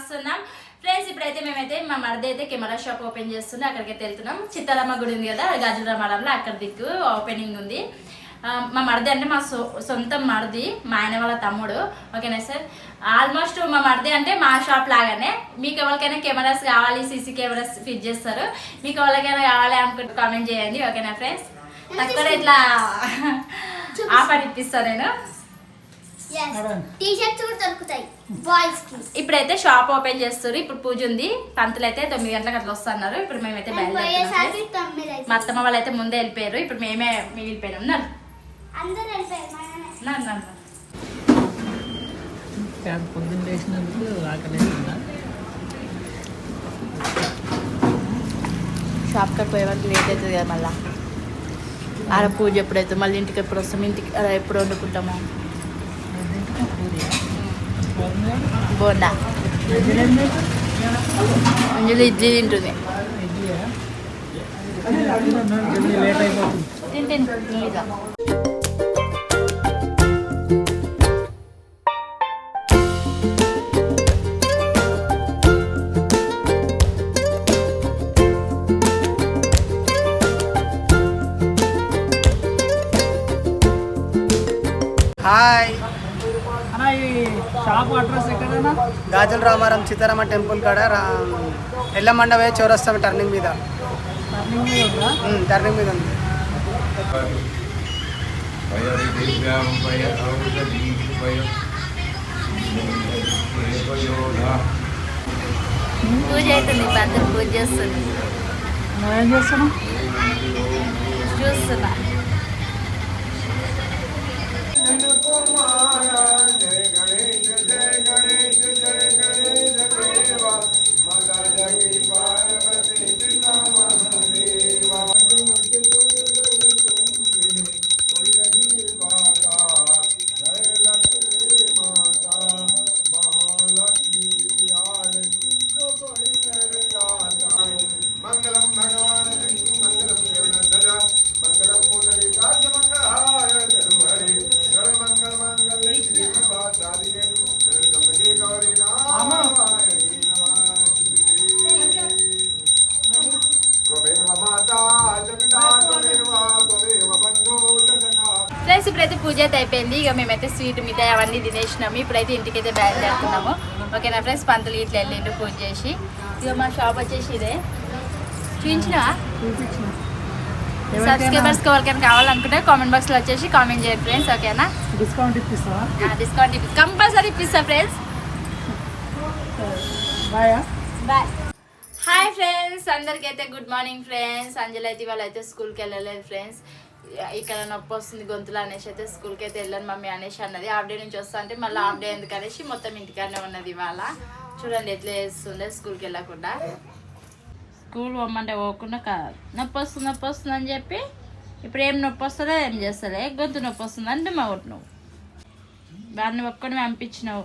వస్తున్నాం ఫ్రెండ్స్ ఇప్పుడైతే మేమైతే మా మరిది అయితే కెమెరా షాప్ ఓపెన్ చేస్తుంది. అక్కడికైతే వెళ్తున్నాం. చిత్తారమ్మ గుడి ఉంది కదా గాజుల రామారంలో అక్కడ దిక్కు ఓపెనింగ్ ఉంది. మా మరిది అంటే మా సొ సొంత మరిది మా ఆయన వాళ్ళ తమ్ముడు. ఓకేనా సార్? ఆల్మోస్ట్ మా మరిది అంటే మా షాప్ లాగానే. మీకు ఎవరికైనా కెమెరాస్ కావాలి సీసీ కెమెరాస్ ఫిట్ చేస్తారు. మీకు ఎవరికైనా కావాలి అనుకుంటే కామెంట్ చేయండి. ఓకేనా ఫ్రెండ్స్ తక్కువ ఇట్లా ఆఫర్ ఇప్పిస్తాను నేను. ఇప్పుడైతే షాప్ ఓపెన్ చేస్తారు. ఇప్పుడు పూజ ఉంది. పంతులు అయితే తొమ్మిది గంటలకు అట్లా వస్తున్నారు. ఇప్పుడు మేమైతే బయలుదేరుతున్నాం మా అత్తమ్మ వాళ్ళు అయితే ముందే వెళ్ళిపోయారు. ఇప్పుడు మేమే మిగిలిపోయినాం. పొద్దున్న లేచినందుకు ఆకలేస్తుందా షాప్ కట్ పోయే వరకు లేట్ అవుతుంది కదా మళ్ళీ. ఆడ పూజ ఎప్పుడైతే మళ్ళీ ఇంటికి ఎప్పుడు వస్తాం? ఇంటికి అలా ఎప్పుడు వండుకుంటాము? బోండా అంజలి ఇడ్లీ తింటుంది లేట్ అయిపోతుంది తింటుంది నీట్గా హాయ్ గాజుల రామారం సీతారామ టెంపుల్ కాడ రా ఎల్లమండవే చౌరస్తా టర్నింగ్ మీద. టర్నింగ్ మీద ఉందా? ఉమ్, టర్నింగ్ మీద ఉంది. పూజ అవుతుంది పంతులు పూజ చేస్తుంది చూస్తున్నా. ఇప్పుడైతే పూజ అయితే అయిపోయింది. ఇక మేమైతే స్వీట్ మిఠాయి అవన్నీ తినేసినాము. ఇప్పుడైతే ఇంటికైతే బయలుదేరుతున్నాము. ఓకేనా ఫ్రెండ్స్ పంతులు ఇట్లా వెళ్ళిండు పూజ చేసి. ఇక మా షాప్ వచ్చేసి ఇదే. చూపించినా. సబ్స్క్రైబర్స్కి ఎవరికైనా కావాలనుకుంటే కామెంట్ బాక్స్లో వచ్చేసి కామెంట్ చేయండి ఫ్రెండ్స్ ఓకేనా? డిస్కౌంట్ ఇప్పిస్తావా? డిస్కౌంట్ ఇప్పి కంపల్సరీ ఇప్పిస్తా ఫ్రెండ్స్ బాయా బాయ్ హాయ్ ఫ్రెండ్స్ అందరికైతే గుడ్ మార్నింగ్ ఫ్రెండ్స్ అంజలి అయితే ఇవాళ అయితే స్కూల్కి వెళ్ళలేదు ఫ్రెండ్స్ ఇక్కడ నొప్పి వస్తుంది గొంతులు అనేసి అయితే స్కూల్కి అయితే వెళ్ళాను మమ్మీ అనేసి అన్నది. హాఫ్ డే నుంచి వస్తా అంటే మళ్ళీ హాఫ్ డే ఎందుకు అనేసి మొత్తం ఇంటికాడనే ఉన్నది ఇవాళ. చూడండి ఎట్లా చేస్తుండే స్కూల్కి వెళ్ళకుండా. స్కూల్ పోమంటే పోకుండా కాదు నొప్పి వస్తుంది నొప్పి వస్తుంది అని చెప్పి ఇప్పుడు ఏం నొప్పి వస్తుందో ఏం చేస్తలే గొంతు నొప్పి వస్తుంది అంటే మా నువ్వు. దాన్ని ఒక్కడిని పంపించినావు.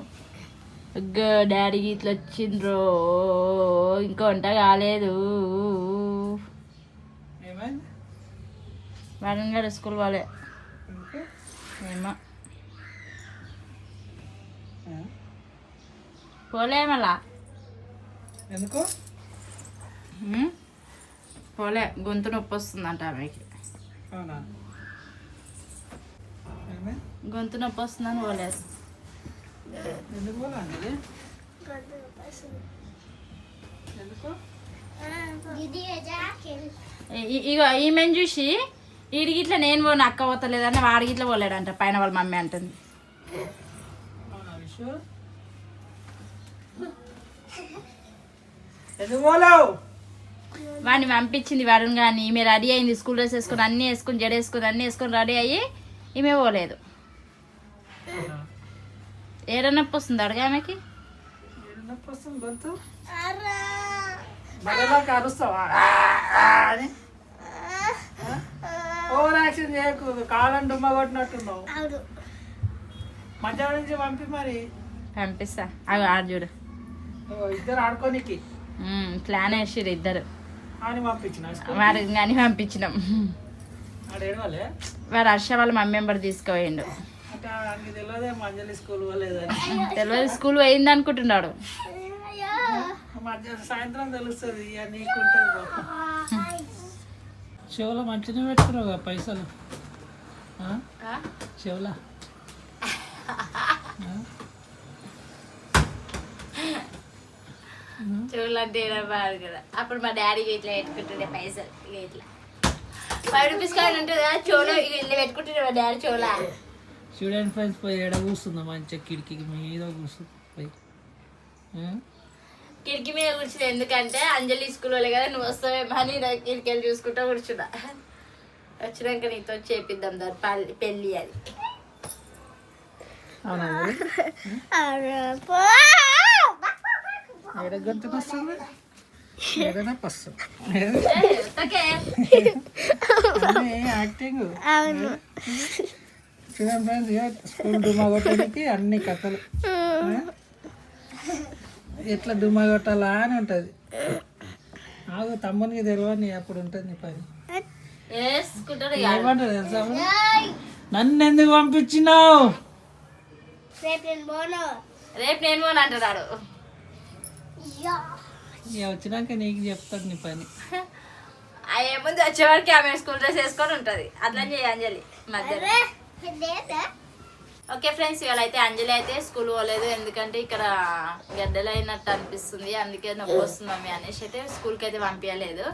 డాడీకి ఇట్లా వచ్చిండ్రో ఇంకా వంట కాలేదు ఏమైంది వరుణ్ గారు స్కూల్ వాళ్ళే. ఏమో. ఆ? పోలే మళ్ళా. ఎందుకు? పోలే గొంతు నొప్పి వస్తుందంట ఆమెకి. గొంతు నొప్పి వస్తుందని పోలేదు ఇగో ఈమెను చూసి ఈడికి ఇట్లా నేను పోను అక్క పోతలేదని వాడికి ఇట్లా పోలేడంట. పైన వాళ్ళ మమ్మీ అంటుంది. వాడిని పంపించింది వరుణ్ కానీ ఈమె రెడీ అయింది స్కూల్ డ్రెస్ వేసుకొని అన్నీ వేసుకొని జడ వేసుకొని అన్నీ వేసుకొని రెడీ అయ్యి ఈమె పోలేదు. ఏడ నొప్పి వస్తుంది అడగా ఆమెకి? నొప్పి వస్తుంది అరుస్తావా? ఆ, ఆ అని ఓవర్ యాక్షన్ చేయకు కావాలని డుమ్మ కొట్టినట్టున్నావు. అవును. మధ్యాహ్నం నుంచి పంపి మరి. పంపిస్తా. అవి ఆడు చూడు. ఇద్దరు ఆడుకోనికి. ప్లాన్ వేసిర్రు ఇద్దరు. అని పంపించిన స్కూల్ వాడు కానీ పంపించినాం. వాడు హర్ష వాళ్ళ మమ్మీ మెంబర్ ఆయనకి తెలియదే మంజలి స్కూల్ పోలేదని. తెలియదు స్కూల్ పోయింది అనుకుంటున్నాడు. సాయంత్రం తెలుస్తుంది. చెవులో మంచిగా పెట్టుకున్నావు కదా పైసలు? చెవులా? చూడాలంటే ఏడా బాగా కదా. అప్పుడు మా డాడీకి ఇట్లా పెట్టుకుంటుండే పైసలు ఇట్లా ఫైవ్ రూపీస్ కార్డు ఉంటుంది కదా చోలో ఇక ఇట్లా పెట్టుకుంటుండే మా డాడీ చోలా స్టూడెంట్ ఫ్రెండ్స్ పోయి ఎడ కూర్చుందా మంచిగా కిటికీకి మీద కూర్చుంది పోయి? కిటికీ మీద కూర్చున్నా ఎందుకంటే అంజలి స్కూల్ వాళ్ళే కదా నువ్వు వస్తావేమో అని నా కిటికీ వెళ్ళి చూసుకుంటా కూర్చున్నా. వచ్చినాక నీతో చేపిద్దాం దాని పెళ్ళి అది యాక్టింగ్ స్కూల్ అన్ని కథలు? ఎట్లా డుమా కొట్టాలా అని ఉంటుంది. ఆగు తమ్మునికి తెలియని అప్పుడు ఉంటుంది నీ పని. ఏమంటారు తెలుసా? నన్ను ఎందుకు పంపించినావు? రేపు నేను పోను. రేపు నేను పోను అంటున్నాడు. యా. ఇక వచ్చినాక నీకు చెప్తాను నీ పని. ఆ ఏముంది వచ్చేవారికి ఆమె స్కూల్ డ్రెస్ వేసుకొని ఉంటుంది. అట్లా చేయి అంజలి మధ్యలో? ఓకే ఫ్రెండ్స్ ఇవాళ అయితే అంజలి అయితే స్కూల్ పోలేదు. ఎందుకంటే ఇక్కడ గడ్డలైనట్టు అనిపిస్తుంది. అందుకే నొప్పి వస్తుంది మమ్మీ అనేసి అయితే స్కూల్కి అయితే పంపించలేదు.